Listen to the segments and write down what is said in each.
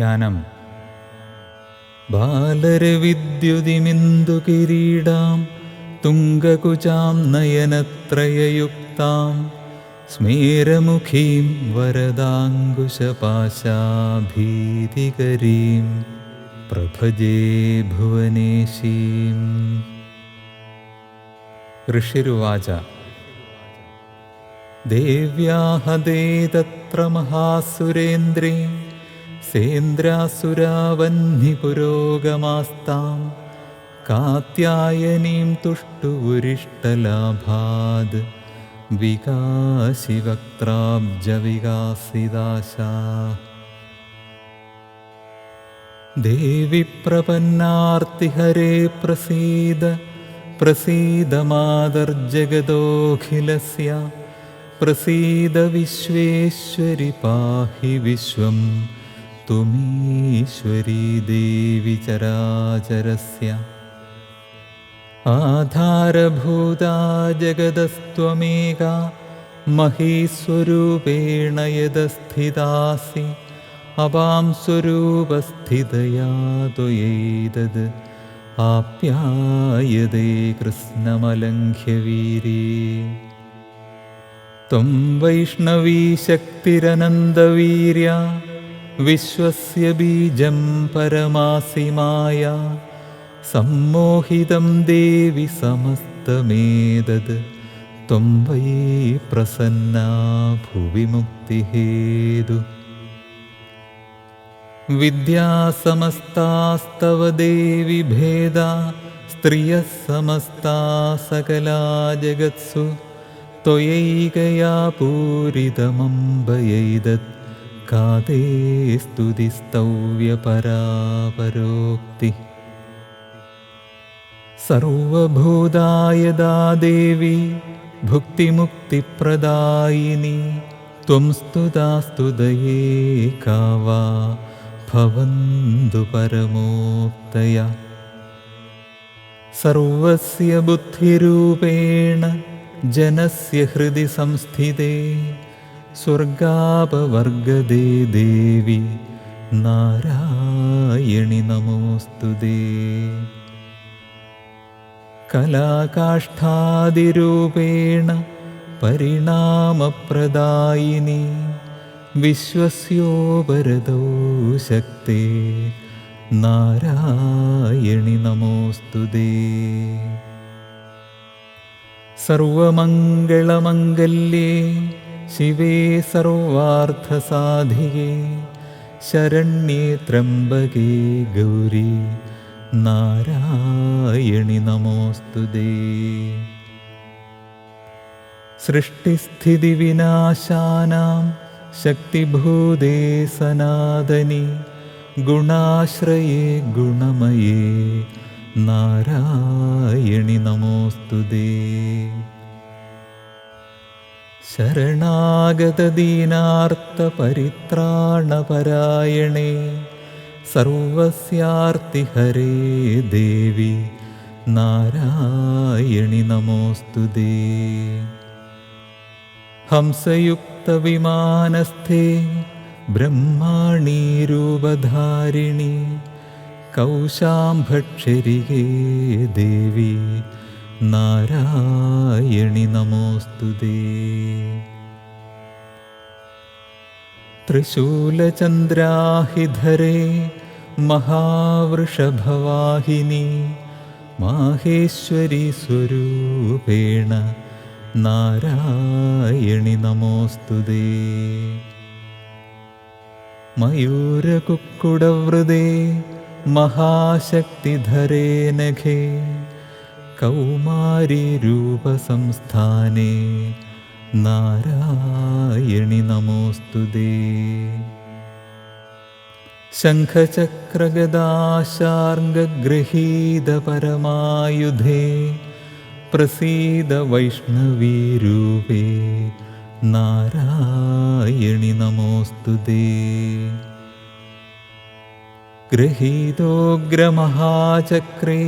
व्याख्यानम् बालरविद्युदिमिन्दुकिरीडां तुङ्गकुचां नयनत्रययुक्तां स्मेरमुखीं वरदाङ्गुशपाशाभीतिकरीं प्रभजे भुवनेशीम् ऋषिरुवाच देव्याहदे तत्र हेतप्रमहासुरेन्द्रीम् സേന്ദ്രാസുരാവഹ്നിപുരോഗമാസ്താം കാത്യായനീം തുഷ്ടുപുരിഷ്ടലാഭാത് വികാശിവക്ത്രാബ്ജവികാസിദാശാ. ദേവി പ്രപന്നാർത്തിഹരേ പ്രസീദ പ്രസീദമാതർജഗതോഖിലസ്യ പ്രസീദ വിശ്വേശ്വരി പാഹി വിശ്വം तुमीश्वरी देवि चराचरस्य आधारभूता जगदस्त्वमेका महीस्वरूपेण यदस्थितासि अपां स्वरूपस्थितया तुद आप्यायदे कृष्णमलङ्घ्यवीरे। त्वं वैष्णवीशक्तिरनन्दवीर्या विश्वस्य बीजं परमासि माया सम्मोहितं देवि समस्तमेतद् त्वं वै प्रसन्ना भुविमुक्ति विद्या समस्तास्तव देवि भेदा स्त्रियः समस्ता सकला जगत्सु त्वयैकया पूरितमम्बयैदत् काते स्तुतिस्तव्यपरापरोक्ति सर्वभूतायदा देवी भुक्तिमुक्तिप्रदायिनी त्वं स्तुता स्तुदये का वा भवन्तु परमोक्तया सर्वस्य बुद्धिरूपेण जनस्य हृदि संस्थिते സ്വർഗാപവർഗദേ ദേവി നാരായണി നമോസ്തുതേ കലാകാഷ്ഠാതിരൂപേണ പരിണാമപ്രദായിനി വിശ്വസ്യോപരതോ ശക്തി നാരായണി നമോസ്തുതേ സർവമംഗളമംഗല്യേ ശിവേ സർവാർത്ഥസാധികേ ശരണ്യേ ത്രംബകേ ഗൗരി നാരായണി നമോസ്തു സൃഷ്ടിസ്ഥിതിവിനാശാനാം ശക്തിഭൂതേ സനാതനി ഗുണാശ്രയേ ഗുണമയേ നാരായണി നമോസ്തു ശരണാഗതദീനാർത്തപരിത്രാണപരായണേ സർവസ്യാർത്തിഹരേ ദേവി നാരായണി നമോസ്തുതേ ഹംസയുക്തവിമാനസ്ഥേ ബ്രഹ്മാണീ രൂപധാരിണി കൗശാംഭക്ഷരികേ ദേവി നാരായണി നമോസ്തുതേ തൃശൂലചന്ദ്രാഹിധരേ മഹാവൃഷഭവാഹിനി മാഹേശ്വരി സ്വരൂപേണ നാരായണി നമോസ്തുതേ മയൂരകുക്കുടവൃതേ മഹാശക്തിധരേ നഖേ कौमारीरूपसंस्थाने नारायणि नमोऽस्तु ते शङ्खचक्रगदाशार्ङ्गगृहीतपरमायुधे प्रसीद वैष्णवीरूपे नारायणि नमोऽस्तु ते गृहीतोऽग्रमहाचक्रे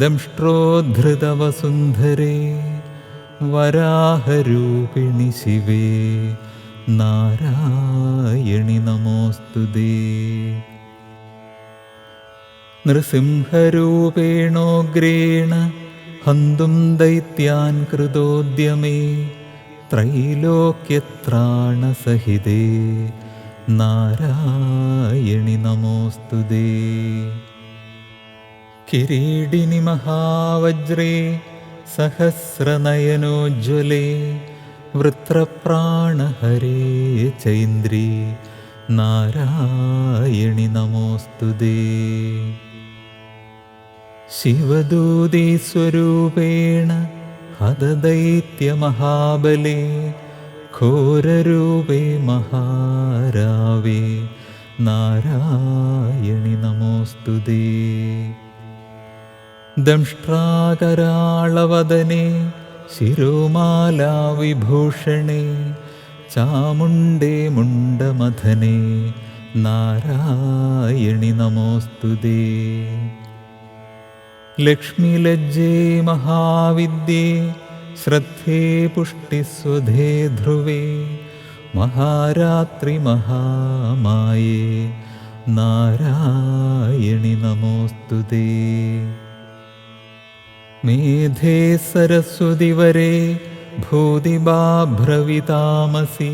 दंष्ट्रोद्धृतवसुन्धरे वराहरूपिणि शिवे नारायणि नमोऽस्तु दे नृसिंहरूपेणोऽग्रेण हन्तुं दैत्यान् कृतोद्यमे त्रैलोक्यत्राणसहिते नारायणि नमोऽस्तु दे നമോസ്തുതേ കിരീടിനി മഹാവജ്രേ സഹസ്രനയനോജ്വലേ വൃത്രപ്രാണഹരേ ചൈന്ദ്രീ നാരായണി നമോസ്തുതേ ശിവദൂതി സ്വരൂപേണ ഹതദൈത്യമഹാബലേ ഘോരരൂപേ മഹാരാവേ നാരായണി നമോസ്തുതേ ദംഷ്ട്രാകരാളവദനെ ശിരോമാലാവിഭൂഷണേ ചാമുണ്ടേ മുണ്ടമഥനെ നാരായണി നമോസ്തുതേ ലക്ഷ്മിലജ്ജേ മഹാവിദ്യേ ശ്രദ്ധേ പുഷ്ടിസ്വധേ ധ്രുവേ മഹാരാത്രി മഹാമായേ നാരായണി നമോസ്തുതേ മേധേ സരസ്വതി വരേ ഭൂതിബാഭ്രവിതാമസി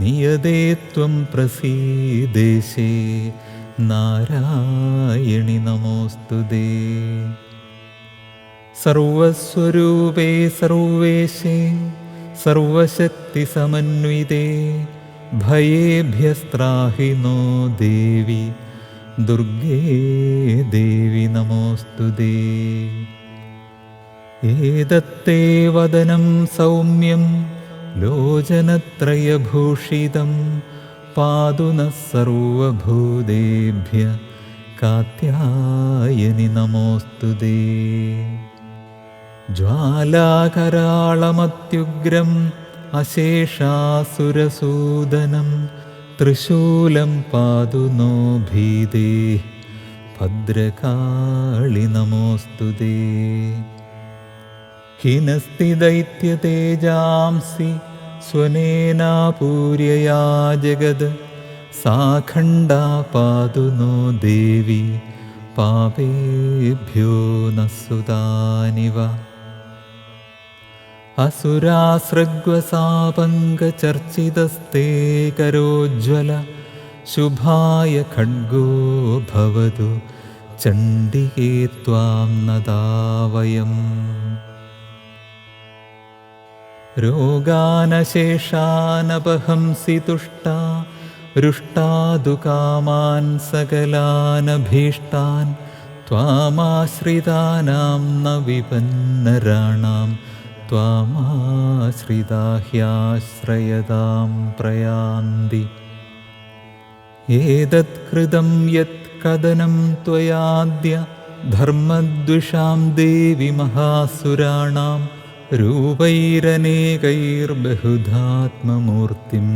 നിയതേ ത്വം പ്രസീദേശേ നാരായണി നമോസ്തുതേ. സർവസ്വരൂപേ സർവേശേ സർവശക്തിസമന്വിതേ ഭയേഭ്യസ്ത്രാഹി നോ ദേവി ദുർഗേ ദേവി നമോസ്തുതേ. ഏതത്തേ വദനം സൗമ്യം ലോചനത്രയഭൂഷിതം പാതു നഃ സർവഭൂതേഭ്യ കാത്യായനി നമോസ്തുതേ ജ്വാലാകരാളമത്യുഗ്രം അശേഷാസുരസൂദനം ത്രിശൂലം പാതു നോ ഭീതേ. ഭദ്രകാളി നമോസ്തുതേ ഹിനസ്തി ദൈത്യതേജാംസി സ്വനേനാപൂര്യയാ ജഗത് സാഖണ്ഡാ പാതു നോ ദേവി പാപേഭ്യോ നസുതാനിവ അസുരാസൃഗ്വസാപങ്കചർച്ചിതസ്തേ കരോജ്വല ശുഭായ ഖഡ്ഗോ ഭവതു ചണ്ഡികേ ത്വാം നദാവയം. रोगानशेषानपहंसि तुष्टा रुष्टादुकामान् सकलानभीष्टान् त्वामाश्रितानां न विपन्नराणां त्वामाश्रिता ह्याश्रयतां प्रयान्ति एतत्कृतं यत्कदनं त्वयाद्य धर्मद्विषां देवि महासुराणां रूपैरनेकैर्बहुधात्ममूर्तिं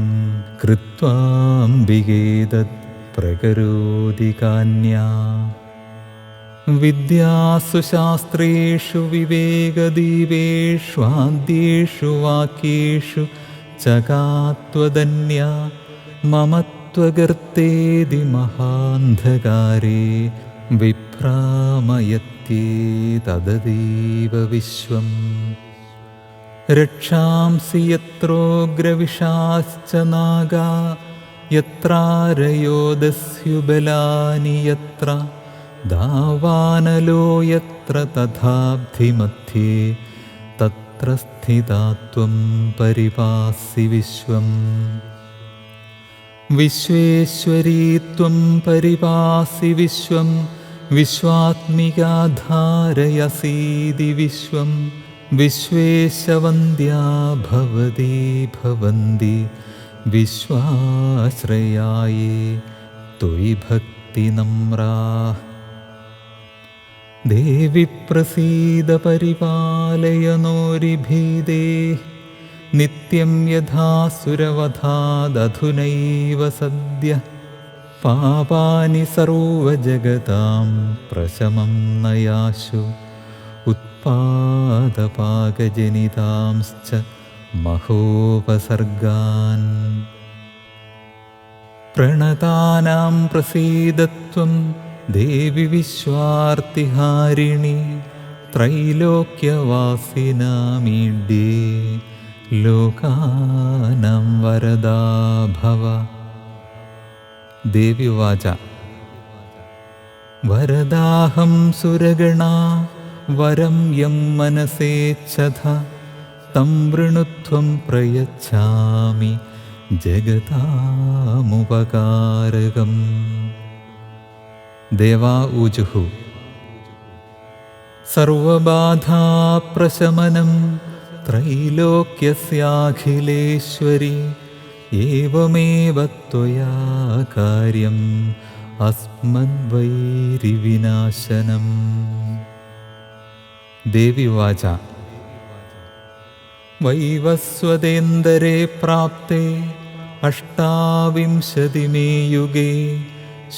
कृत्वाम्बिकेतत् प्रकरोति कान्या विद्यासु शास्त्रेषु विवेकदीपेष्वाद्येषु वाक्येषु चकात्वदन्या मम त्वगर्तेदि महान्धकारे विभ्रामयत्येतदतीव विश्वम् रक्षांसि यत्रोग्रविशाश्च नागा यत्रारयोदस्युबलानि यत्र दावानलो यत्र तथाब्धिमध्ये तत्र स्थिता त्वं परिपासि विश्वम् विश्वेश्वरी त्वं परिपासि विश्वं विश्वात्मिकाधारयसीदि വിശ്വേശവന്ധ്യാ ഭവതി ഭവന്തി വിശ്വാശ്രയായേ ത്വയി ഭക്തി നമ്രാ. ദേവി പ്രസീദ പരിപാലയനോരിഭീദേ നിത്യം യഥാ സുരവധാദധുനൈവ സദ്യ. പാപാനി സർവജഗതാം പ്രശമം നയാശു. उत्पादपाकजनितांश्च महोपसर्गान् प्रणतानां प्रसीदत्वं देवि विश्वार्तिहारिणि त्रैलोक्यवासिनामीड्ये लोकानां वरदा भव। देवि उवाच। वरदाहं सुरगणा वरं यं मनसेच्छथ तं वृणुत्वं प्रयच्छामि जगतामुपकारकम् देवा ऊजुः सर्वबाधाप्रशमनं त्रैलोक्यस्याखिलेश्वरि एवमेव त्वया कार्यम् अस्मद्वैरिविनाशनम् ദേവിവാച. വൈവസ്വതേന്ദരേ പ്രാപ്തേ അഷ്ടാവിംശതിമേ യുഗേ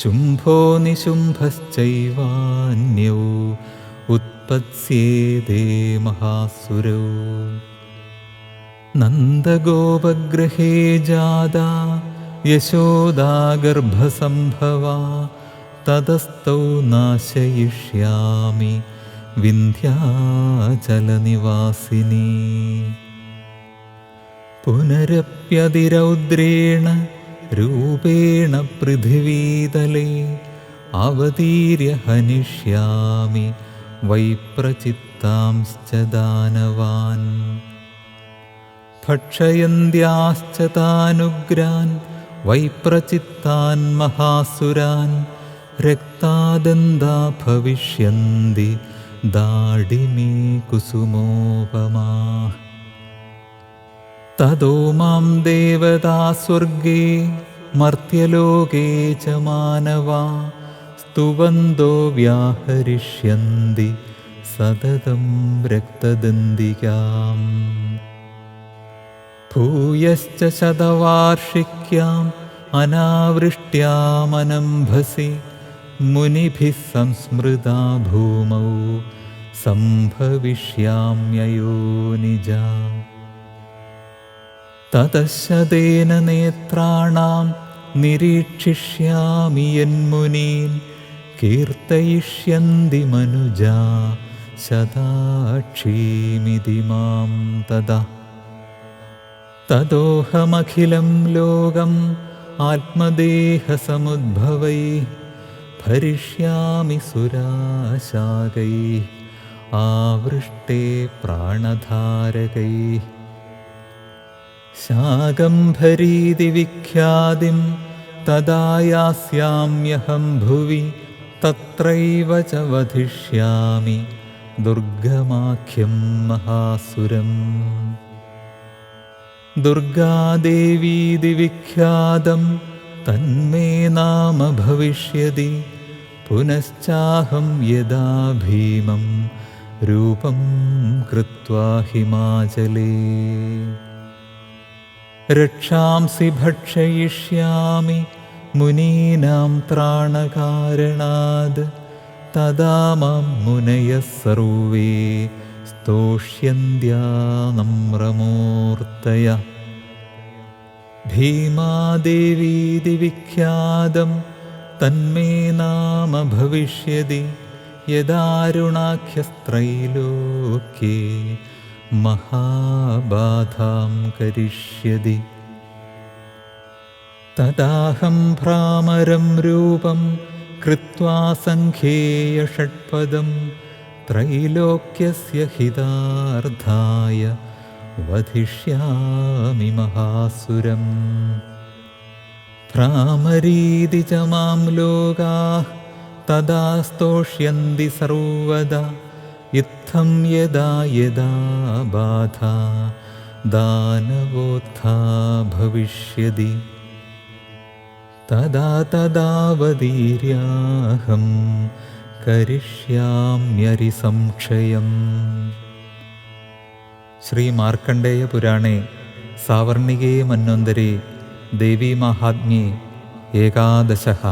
ശുംഭോ നിശുംഭശ്ചൈവാന്യൗ ഉത്പത്സ്യേതേ മഹാസുരോ. നന്ദഗോപഗ്രഹേ ജാത യശോദാഗർഭസംഭവ തതസ്തൗ നാശയിഷ്യാമി. വിന്ധ്യാചലനിവാസിനി. പുനരപ്യതിരൗദ്രേണ രൂപേണ പൃഥിവീതലേ അവതീര്യ ഹനിഷ്യാമി വൈപ്രചിത്താംശ്ച ദാനവാൻ. ഭക്ഷയന്ത്യാശ്ച താനുഗ്രാൻ വൈപ്രചിത്താൻ മഹാസുരാൻ രക്താദന്താ ഭവിഷ്യന്തി दाडिमी कुसुमोपमा। ततो मां देवता स्वर्गे मर्त्यलोके च मानवा स्तुवन्तो व्याहरिष्यन्ति सततं रक्तदन्दिकाम् भूयश्च शतवार्षिक्याम् अनावृष्ट्यामनम्भसि मुनिभिः संस्मृता भूमौ सम्भविष्याम्ययो निजा। ततश्शतेन नेत्राणां निरीक्षिष्यामि यन्मुनीन् कीर्तयिष्यन्ति मनुजा शताक्षीमिति मां तदा। ततोऽहमखिलं लोकम् आत्मदेहसमुद्भवैः भरिष्यामि सुराशाकैः आवृष्टे प्राणधारकैः शाकम्भरीति विख्यातिं तदा यास्याम्यहं भुवि तत्रैव च वधिष्यामि दुर्गमाख्यं महासुरम् दुर्गादेवीति विख्यातं तन्मे नाम भविष्यति पुनश्चाहं यदा भीमं रूपं कृत्वा हिमाचले। रक्षांसि भक्षयिष्यामि मुनीनां त्राणकारणाद्। तदा मां मुनयः सर्वे स्तोष्यन्त्या नम्रमूर्तय भीमादेवीति തന്മേ നാമ ഭവിഷ്യതി യദാരുണാഖ്യസ്ത്രൈലോക്യേ മഹാബാധാം കരിഷ്യതി. തദാഹം ഭ്രാമരം രൂപം കൃത്വാ സംഖേയ ഷട്പദം ത്രൈലോക്യസ്യ ഹിതാർത്ഥായ വധിഷ്യാമി മഹാസുരം. भ्रामरीति च मां लोकाः तदा स्तोष्यन्ति सर्वदा इत्थं यदा यदा बाधा दानवोत्था भविष्यति तदा तदावदीर्याहं करिष्याम्यरिसंक्षयम् श्रीमार्कण्डेयपुराणे सावर्णिके मन्वन्तरे देवीमाहात्म्ये एकादशः